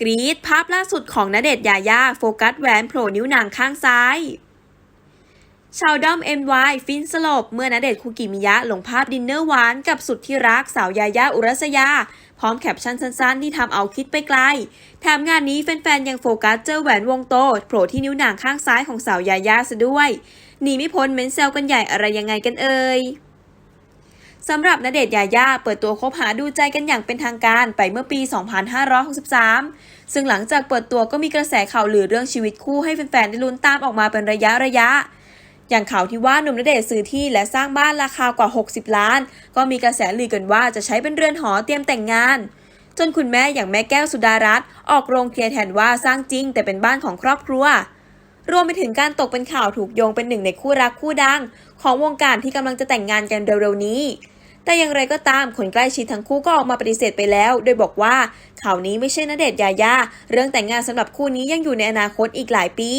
กรีดภาพล่าสุดของณเดชน์ยายาโฟกัสแหวนโผล่นิ้วหนังข้างซ้าย ชาวด้อม NY ฟินสลบ เมื่อณเดชน์คุกิมิยะลงภาพดินเนอร์หวานกับสุดที่รักสาวยายาอุรัสยา พร้อมแคปชั่นสั้นๆ ที่ทำเอาคิดไปไกล แถมงานนี้แฟนๆ ยังโฟกัสเจอแหวนวงโตโผล่ที่นิ้วหนังข้างซ้ายของสาวยายาซะด้วยหนีไม่พ้นเม้นแซวกันใหญ่อะไรยังไงกันเอ่ย สำหรับณเดชน์ยายาเปิดตัวคบหาดูใจกันอย่างเป็นทางการไปเมื่อปี 2563 ซึ่งหลังจากเปิดตัวก็มีกระแสข่าวลือเรื่องชีวิตคู่ให้แฟนๆได้ลุ้นตามออกมาเป็นระยะระยะ อย่างข่าวที่ว่าหนุ่มณเดชน์ซื้อที่และสร้างบ้านราคากว่า 60 ล้าน ก็มีกระแสลือกันว่าจะใช้เป็นเรือนหอเตรียมแต่งงาน จนคุณแม่อย่างแม่แก้วสุดารัตน์ออกโรงเคลียร์แทนว่าสร้างจริง แต่เป็นบ้านของครอบครัว รวมไปถึงการตกเป็นข่าวถูกโยงเป็นหนึ่งในคู่รักคู่ดัง ของวงการที่กำลังจะแต่งงานกันเร็วๆนี้ แต่อย่างไรก็ตามคนใกล้ชิดทั้งคู่ก็ออกมาปฏิเสธไปแล้ว โดยบอกว่าข่าวนี้ไม่ใช่นเดชยายาเรื่องแต่งงานสำหรับคู่นี้ยังอยู่ในอนาคตอีกหลายปี